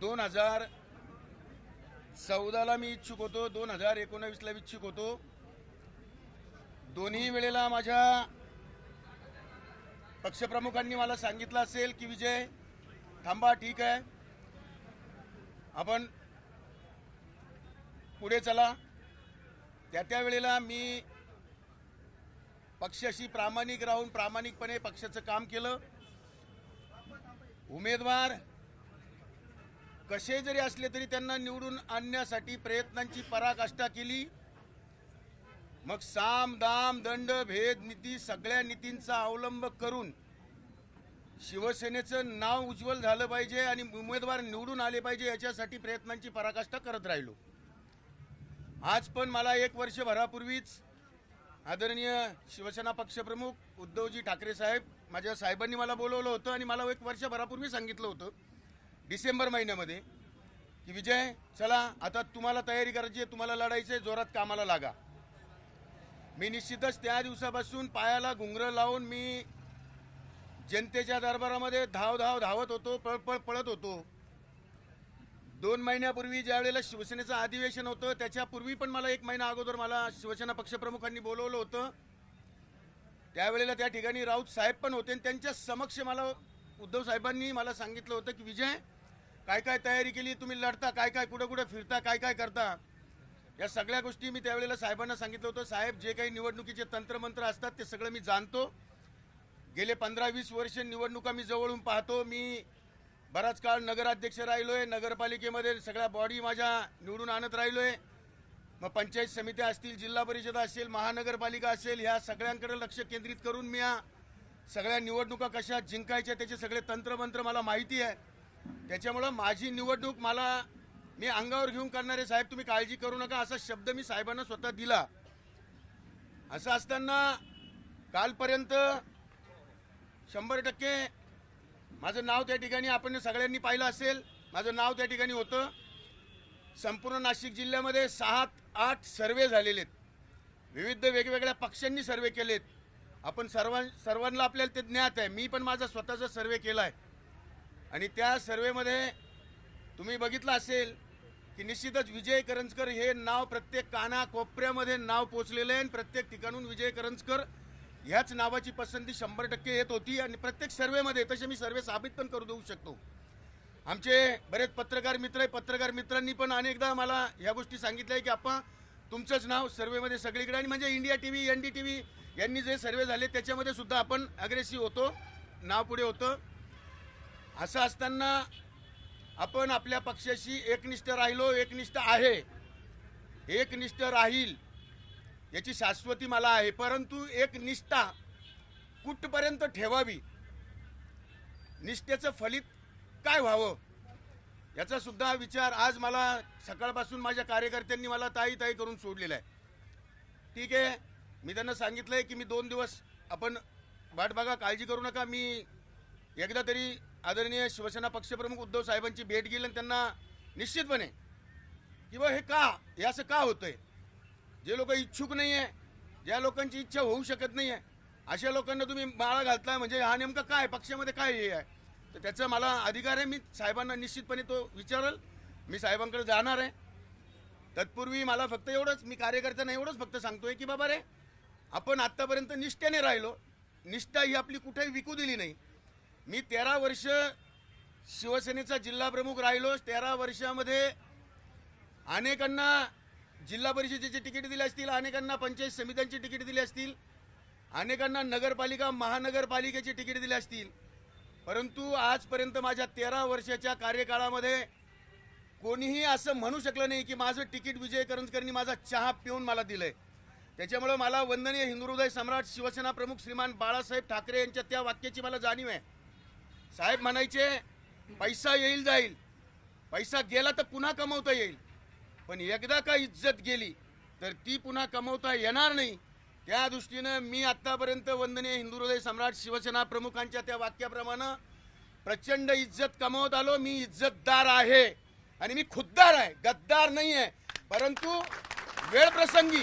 दोन हजार चौदाला मी इच्छुक होतो दोन हजार एकोणावीसला इच्छुक होतो. दोन्ही वेळेला माझ्या पक्षप्रमुखांनी मला सांगितलं असेल की विजय थांबा ठीक आहे. आपण पुढे चला. त्या त्या वेळेला मी पक्षाशी प्रामाणिक राहून प्रामाणिकपणे पक्षाचं काम केलं. उमेदवार कसे जरी असले तरी त्यांना निवडून आणण्यासाठी प्रयत्नांची पराकाष्ठा केली. मग साम दाम दंड भेद नीती सगळ्या नीतींचा अवलंब करून शिवसेनेचं नाव उज्ज्वल झालं पाहिजे आणि उमेदवार निवडून आले पाहिजे याच्यासाठी प्रयत्नांची पराकाष्ठा करत राहिलो. आज पण मला एक वर्षभरापूर्वीच आदरणीय शिवसेना पक्षप्रमुख उद्धवजी ठाकरे साहेब माझ्या साहेबांनी मला बोलवलं होतं आणि मला एक वर्षभरापूर्वी सांगितलं होतं. डिसेंबर महिन्यामध्ये की विजय चला आता तुम्हाला तयारी करायची आहे तुम्हाला लढायचं आहे जोरात कामाला लागा. मी निश्चितच त्या दिवसापासून पायाला घुंगरं लावून मी जनतेच्या दरबारामध्ये धाव धाव धावत होतो पळ पळ पळत होतो. दोन महिन्यापूर्वी ज्या वेळेला शिवसेनेचं अधिवेशन होतं त्याच्यापूर्वी पण मला एक महिना अगोदर मला शिवसेना पक्षप्रमुखांनी बोलवलं होतं. त्यावेळेला त्या ठिकाणी राऊत साहेब पण होते आणि त्यांच्या समक्ष मला उद्धव साहेबांनी मला सांगितलं होतं की विजय काय काय तयारी केली तुम्ही लढता काय काय कुठं कुठं फिरता काय काय करता? या सगळ्या गोष्टी मी त्यावेळेला साहेबांना सांगितलं होतं. साहेब जे काही निवडणुकीचे तंत्रमंत्र असतात ते सगळं मी जाणतो. गेले पंधरा वीस वर्ष निवडणुका मी जवळून पाहतो. मी बराच काळ नगराध्यक्ष राहिलो आहे नगरपालिकेमध्ये सगळ्या बॉडी माझ्या निवडून आणत राहिलो आहे मग पंचायत समित्या असतील जिल्हा परिषद असेल महानगरपालिका असेल ह्या सगळ्यांकडे लक्ष केंद्रित करून मी या सगळ्या निवडणुका कशा जिंकायच्या त्याचे सगळे तंत्रमंत्र मला माहिती आहे. त्याच्यामुळं माझी निवडणूक मला मी अंगावर घेऊन करणारे साहेब तुम्ही काळजी करू नका असा शब्द मी साहेबांना स्वतः दिला. असं असताना कालपर्यंत शंभर टक्के माझं नाव त्या ठिकाणी आपण सगळ्यांनी पाहिलं असेल माझं नाव त्या ठिकाणी होतं. संपूर्ण नाशिक जिल्ह्यामध्ये सात आठ सर्वे झालेले आहेत. विविध वेगवेगळ्या पक्षांनी सर्वे केलेत. आपण सर्वां सर्वांना आपल्याला ते ज्ञात आहे. मी पण माझा स्वतःचा सर्वे केला आहे आणि त्या सर्वेमध्ये तुम्ही बघितलं असेल की निश्चितच विजय करंजकर हे नाव प्रत्येक काना कोपऱ्यामध्ये नाव पोचलेलं आहे आणि प्रत्येक ठिकाणून विजय करंजकर ह्याच नावाची पसंती शंभर टक्के येत होती आणि प्रत्येक सर्वेमध्ये तसे मी सर्वे साबित पण करू देऊ शकतो. आमचे बरेच पत्रकार मित्र आहे पत्रकार मित्रांनी पण अनेकदा मला ह्या गोष्टी सांगितल्या आहे की आपण तुमचंच नाव सर्वेमध्ये सगळीकडे. आणि म्हणजे India T V N D T V यांनी जे सर्वे झाले त्याच्यामध्ये सुद्धा आपण अग्रेसिव्ह होतो नाव पुढे होतं. असं असताना आपण आपल्या पक्षाशी एकनिष्ठ राहिलो एकनिष्ठ आहे. एकनिष्ठ राहील याची शाश्वती मला आहे. परंतु एक निष्ठा कुठपर्यंत ठेवावी? निष्ठेचं फलित काय व्हावं? याचा सुद्धा विचार आज मला सकाळपासून माझ्या कार्यकर्त्यांनी मला ताई ताई करून सोडलेला आहे. ठीक आहे मी त्यांना सांगितलं आहे की मी दोन दिवस आपण वाट बघा काळजी करू नका. मी एकदा तरी आदरणीय शिवसेना पक्षप्रमुख उद्धव साहेबांची भेट घेईल आणि त्यांना निश्चितपणे किंवा हे का? हे असं का होतंय? जे लोक इच्छुक नाही आहे ज्या लोकांची इच्छा होऊ शकत नाही आहे अशा लोकांना तुम्ही माळा घालताय म्हणजे हा नेमका काय पक्षामध्ये काय हे आहे? तर त्याचा मला अधिकार आहे. मी साहेबांना निश्चितपणे तो विचारल. मी साहेबांकडे जाणार आहे. तत्पूर्वी मला फक्त एवढंच मी कार्यकर्त्यांना एवढंच फक्त सांगतोय की बाबा रे आपण आत्तापर्यंत निष्ठेने राहिलो. निष्ठा ही आपली कुठेही विकू दिली नाही. मी तेरा वर्ष शिवसेनेचा जिल्हा प्रमुख राहिलो. तेरा वर्षामध्ये अनेकांना जिल्हा परिषदेची तिकीट दिली असतील अनेकांना पंचायत समित्यांची तिकीट दिली असतील अनेकांना नगरपालिका महानगरपालिकेची तिकीट दिली असतील. परंतु आजपर्यंत माझ्या तेरा वर्षाच्या कार्यकाळामध्ये कोणीही असं म्हणू शकलं नाही की माझं तिकीट विजय करंजकरनी माझा चहा पिऊन मला दिलंय. त्याच्यामुळं मला वंदनीय हिंदुहृदय सम्राट शिवसेना प्रमुख श्रीमान बाळासाहेब ठाकरे यांच्या त्या वाक्याची मला जाणीव आहे. साहेब म्हणायचे पैसा येईल जाईल. पैसा गेला तर पुन्हा कमवता येईल. पण एकदा का इज्जत गेली तर ती पुन्हा कमवता येणार नाही. त्या दृष्टीनं मी आत्तापर्यंत वंदनीय हिंदू हृदय सम्राट शिवसेना प्रमुखांच्या त्या वाक्याप्रमाणे प्रचंड इज्जत कमवत आलो. मी इज्जतदार आहे आणि मी खुद्दार आहे. गद्दार नाही आहे. परंतु वेळ प्रसंगी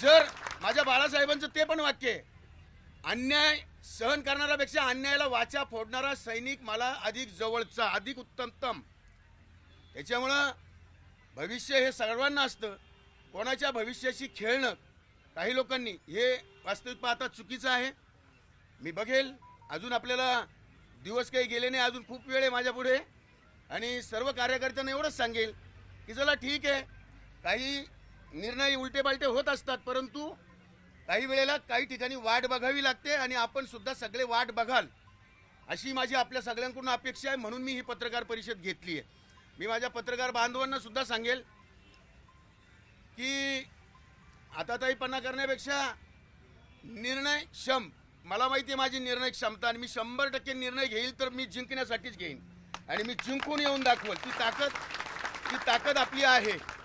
जर माझ्या बाळासाहेबांचं ते पण वाक्य आहे अन्याय सहन करणाऱ्यापेक्षा अन्यायाला वाचा फोडणारा सैनिक मला अधिक जवळचा अधिक उत्तमतम. त्याच्यामुळं भविष्य हे सर्वांना असतं. कोणाच्या भविष्याशी खेळणं काही लोकांनी हे वास्तविक पाहता चुकीचं आहे. मी बघेल. अजून आपल्याला दिवस काही गेले नाही अजून खूप वेळ आहे माझ्यापुढे आणि सर्व कार्यकर्त्यांना एवढंच सांगेल की चला ठीक आहे. काही निर्णय उलटे पालटे होत असतात परंतु काही वेळेला काही ठिकाणी वाट बघावी लागते आणि आपण सुद्धा सगळे वाट बघाल. अशी माझी आपल्या सगळ्यांकडून अपेक्षा आहे म्हणून मी ही पत्रकार परिषद घेतली आहे. मी माझ्या पत्रकार बांधवांना सुद्धा सांगेल की आता ताईपणा करण्यापेक्षा निर्णय क्षम. मला माहिती आहे माझी निर्णय क्षमता आणि मी शंभर टक्के निर्णय घेईल तर मी जिंकण्यासाठीच घेईन. आणि मी जिंकून येऊन दाखवल. ती ताकद ती ताकद आपली आहे.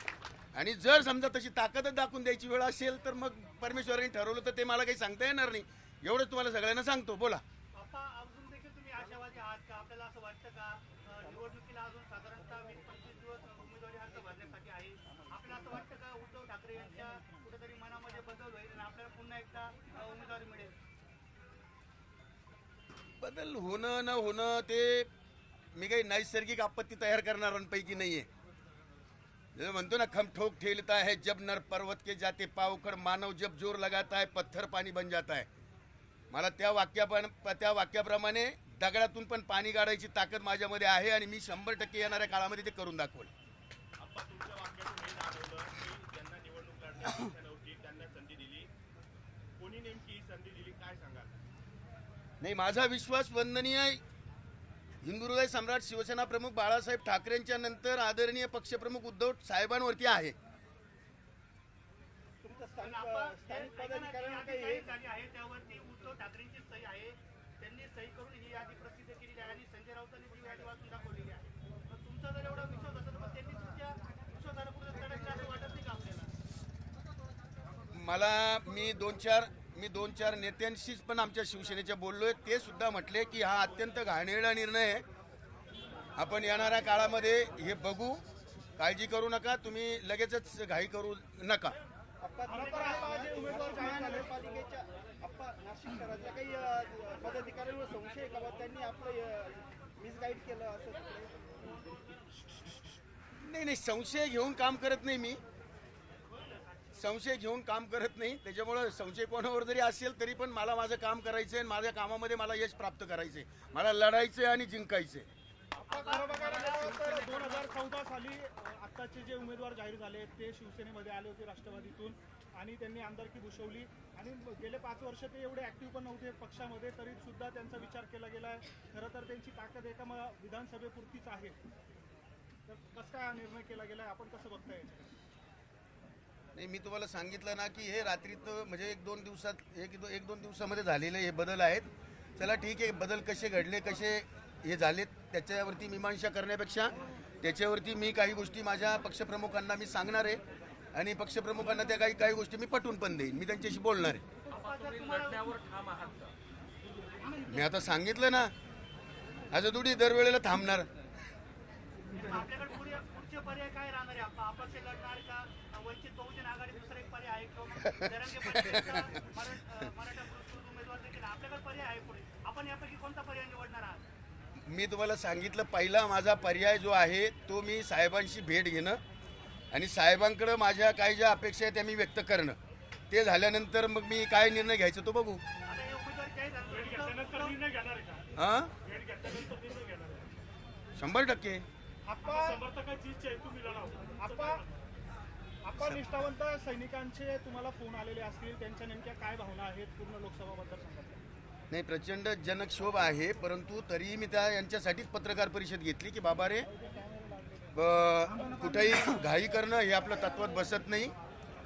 आणि जर समजा तशी ताकदच दाखवून द्यायची वेळ असेल तर मग परमेश्वरांनी ठरवलं तर ते मला काही सांगता येणार नाही. एवढंच तुम्हाला सगळ्यांना सांगतो. बोला. आहे. बदल होणं न होणं ते मी काही नैसर्गिक आपत्ती तयार करणाऱ्यांपैकी नाहीये. जसं म्हणतो ना खम ठोक ठेलता है जब नर पर्वत के जाते पावखड मानव जब जोर लगाता है पत्थर पाणी बन जाता है। मला त्या वाक्यापण त्या वाक्याप्रमाणे दगडातून पण पाणी काढायची ताकद माझ्यामध्ये आहे आणि मी शंभर टक्के येणाऱ्या काळामध्ये ते करून दाखवल. नाही माझा विश्वास वंदनीय हिंदुहृदय सम्राट शिवसेना प्रमुख बाळासाहेब ठाकरेंच्या नंतर आदरणीय पक्षप्रमुख उद्धव साहेबांवरती आहे. मला मी दोन चार मी दोन चार नेत्यांशीच पण आमच्या शिवसेनेच्या बोललोय ते सुद्धा म्हटले की हा अत्यंत घाणेरडा निर्णय आहे आपण येणाऱ्या काळामध्ये हे बघू काळजी करू नका तुम्ही लगेचच घाई करू नका नाही नाही संशय घेऊन काम करत नाही मी संशय घेऊन काम करत नाही. त्याच्यामुळं संशय कोणावर जरी असेल तरी पण मला माझं काम करायचं आहे माझ्या कामामध्ये मला यश प्राप्त करायचंय. मला लढायचंय आणि जिंकायचंय. दोन हजार चौदा साली आत्ताचे जे उमेदवार जाहीर झाले ते शिवसेनेमध्ये आले होते राष्ट्रवादीतून आणि त्यांनी आमदारकी भूषवली. आणि गेले पाच वर्ष ते एवढे ऍक्टिव्ह पण नव्हते पक्षामध्ये तरी सुद्धा त्यांचा विचार केला गेला आहे खरं तर त्यांची ताकद एका विधानसभेपुरतीच आहे. तर कसं काय निर्णय केला गेला आपण कसं बघताय ते मी तुम्हाला सांगितलं ना की हे रात्रीत म्हणजे एक दोन दिवसात एक दो एक दोन दिवसामध्ये झालेले हे बदल आहेत. चला ठीक आहे बदल कसे घडले कसे हे झालेत त्याच्यावरती मीमांसा करण्यापेक्षा त्याच्यावरती मी काही गोष्टी माझ्या पक्षप्रमुखांना मी सांगणार आहे. आणि पक्षप्रमुखांना त्या काही काही गोष्टी मी पटवून पण देईन. मी त्यांच्याशी बोलणार आहे. मी आता सांगितलं ना आज थोडी दरवेळेला थांबणार. बहुजन आघाडी दुसरा एक पर्याय आहे. किंवा जरांगे मराठा उमेदवार देखील आहे. आपल्याकडे पर्याय आहे पुढे. आपण यापैकी कोणता पर्याय निवडणार आहात? मी तुम्हाला सांगितलं पहिला माझा पर्याय जो आहे तो मी साहेबांशी भेट घेणं आणि साहेबांकडं माझ्या काही ज्या अपेक्षा आहेत त्या मी व्यक्त करणं. ते झाल्यानंतर मग मी काय निर्णय घ्यायचा तो बघू. हे हा? शंभर टक्के. आप्पा निष्ठावंत सैनिकांचे तुम्हाला फोन आलेले असतील त्यांच्या नेमक्या काय भावना आहेत पूर्ण लोकसभा मतदारसंघात नाही प्रचंड जनक्षोभ आहे परंतु तरीही मी त्या यांच्यासाठीच पत्रकार परिषद घेतली की बाबा रे कुठेही घाई करणं हे आपलं तत्वात बसत नाही.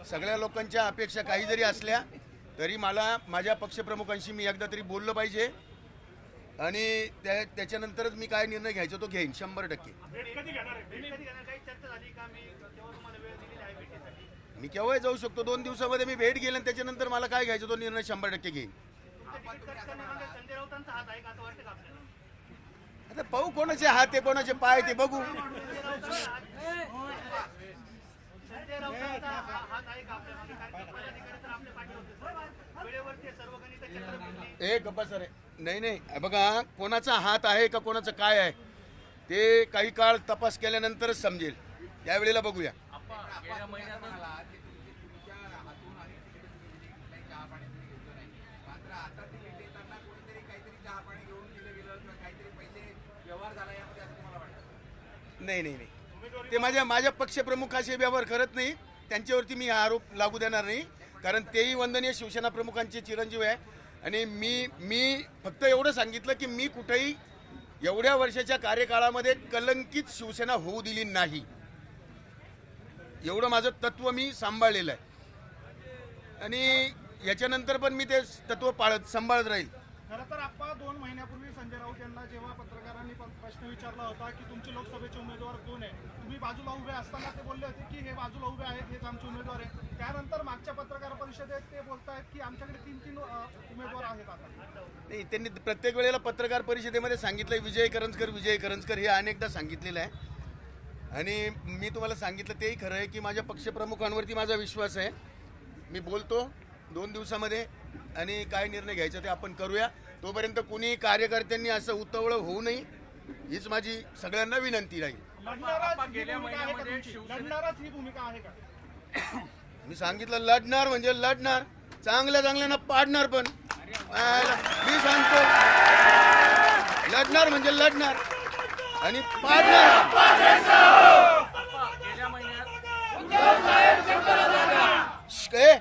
सगळ्या लोकांच्या अपेक्षा काही जरी असल्या तरी मला माझ्या पक्षप्रमुखांशी मी एकदा तरी बोललं पाहिजे. आणि त्या त्याच्यानंतरच मी काय निर्णय घ्यायचा तो घेईन शंभर टक्के. मी केव्हाही जाऊ शकतो. दोन दिवसामध्ये मी भेट घेईल आणि त्याच्यानंतर मला काय घ्यायचं तो निर्णय शंभर टक्के घेईन. आता पाहू कोणाचे हात आहे कोणाचे पाय ते बघू. हात आहे ए गप्पा सर. नाही नाही. बघा कोणाचा हात आहे का कोणाचं काय आहे ते काही काळ तपास केल्यानंतरच समजेल. त्यावेळेला बघूया. नाही नाही नाही. ते माझ्या माझ्या पक्षप्रमुखाशी व्यवहार करत नाही. त्यांच्यावरती मी हा आरोप लागू देणार नाही. कारण तेही वंदनीय शिवसेना प्रमुखांचे चिरंजीव आहे. आणि मी मी फक्त एवढं सांगितलं की मी कुठेही एवढ्या वर्षाच्या कार्यकाळामध्ये कलंकित शिवसेना होऊ दिली नाही. एवढं माझं तत्व मी सांभाळलेलं आहे. आणि याच्यानंतर पण मी ते तत्व पाळत सांभाळत राहील. खरं तर आपण दोन महिन्यापूर्वी संजय राऊत यांना जेव्हा पत्रकारांनी पण प्रश्न विचारला होता की तुमचे लोकसभेचे उमेदवार कोण आहे? तुम्ही बाजूला उभे असताना ते बोलले होते की हे बाजूला उभे आहेत हेच आमचे उमेदवार आहे त्यानंतर मागच्या पत्रकार परिषदेत ते बोलतायत की आमच्याकडे तीन तीन उमेदवार आहेत आता. नाही त्यांनी प्रत्येक वेळेला पत्रकार परिषदेमध्ये सांगितलं विजय करंजकर विजय करंजकर हे अनेकदा सांगितलेलं आहे. आणि मी तुम्हाला सांगितलं तेही खरं आहे की माझ्या पक्षप्रमुखांवरती माझा विश्वास आहे. मी बोलतो दोन दिवसामध्ये आणि काय निर्णय घ्यायचा ते आपण करूया. तोपर्यंत कुणी कार्यकर्त्यांनी असं उतवळं होऊ नये हीच माझी सगळ्यांना विनंती राहील. मी सांगितलं लढणार म्हणजे लढणार चांगल्या चांगल्यानं पाडणार पण. मी सांगतो लढणार म्हणजे लढणार आणि पाडणार आप्पा, गेल्या महिन्यात श्श, ए,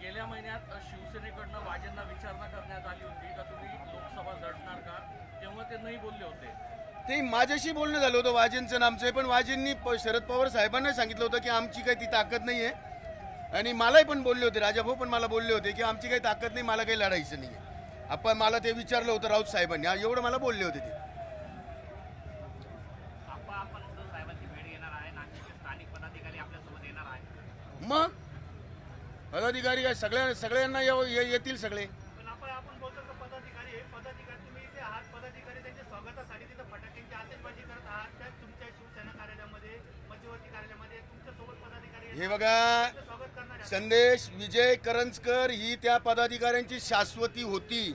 गेल्या महिन्यात शिवसेनेकडनं वाजेंना विचारणा करण्यात आली होती का तुम्ही लोकसभा लढणार का तेव्हा ते नाही बोलले होते ते माझ्याशी बोलणं झालं होतं वाजेंचं नामचं. पण वाजेंनी शरद पवार साहेबांना सांगितलं होतं की आमची काही ती ताकद नाही आहे आणि मलाही पण बोलले होते राजाभाऊ पण मला बोलले होते की आमची काही ताकद नाही मला काही लढायचं नाही आहे आपण मला ते विचारलं होतं राऊत साहेबांनी. एवढं मला बोलले होते ते. मग? पदाधिकारी काय सगळ्या सगळ्यांना येतील सगळे पण आपण आपण बोलतो का पदाधिकारी आहे पदाधिकारी तुम्ही इथे आहात पदाधिकारी त्यांच्या स्वागतासाठी तिथं फटाक्यांची आतिषबाजी करत आहात त्या तुमच्या शिवसेना कार्यालयामध्ये मध्यवर्ती कार्यालयामध्ये तुमच्यासोबत पदाधिकारी आहेत. हे बघा संदेश विजय करंजकर ही त्या पदाधिकाऱ्यांची शाश्वती होती.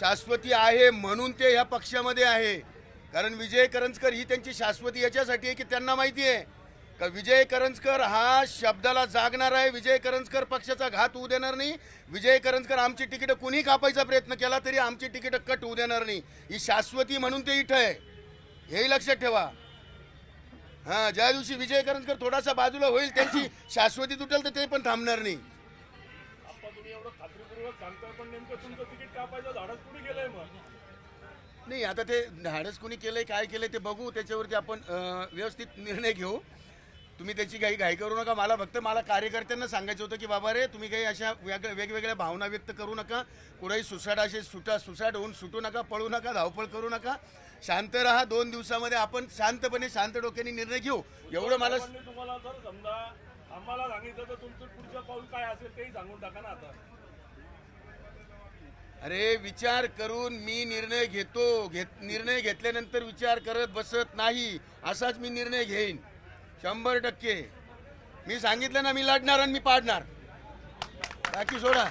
शाश्वती आहे म्हणून ते ह्या पक्षामध्ये आहे. कारण विजय करंजकर ही त्यांची शाश्वती याच्यासाठी आहे की त्यांना माहिती आहे. का विजय करंजकर हा शब्दाला जागणार आहे विजय करंजकर पक्षाचा घात होऊ देणार नाही. विजय करंजकर आमची तिकीटं कुणी कापायचा प्रयत्न केला तरी आमची तिकीटं कट होऊ देणार नाही. ही शाश्वती म्हणून ते इथं आहे. हेही लक्षात ठेवा. हा ज्या दिवशी विजय करंजकर थोडासा बाजूला होईल त्यांची शाश्वती तुटेल तर ते पण थांबणार नाही. नाही आता ते धाडस कोणी केलंय काय केलंय ते बघू त्याच्यावरती आपण व्यवस्थित निर्णय घेऊ. तुम्ही त्याची काही घाई करू नका मला फक्त मला कार्यकर्त्यांना सांगायचं होतं की बाबा रे तुम्ही काही अशा वेग वेगवेगळ्या भावना व्यक्त करू नका. कुठेही सुसाट असे सुटा सुसाट होऊन सुटू नका पळू नका धावपळ करू नका. शांत राहा दोन दिवसामध्ये आपण शांतपणे शांत डोक्याने निर्णय घेऊ. एवढं मला तुम्हाला जर समजा आम्हाला सांगितलं तर तुमचं पुढचं पाऊल काय असेल तेही सांगून टाका ना आता. अरे विचार करून मी निर्णय घेतो. घेत निर्णय घेतल्यानंतर विचार करत बसत नाही. असाच मी निर्णय घेईन. शंभर टक्के. मी सांगितलं ना मी लढणार आणि मी पाडणार. बाकी सोडा.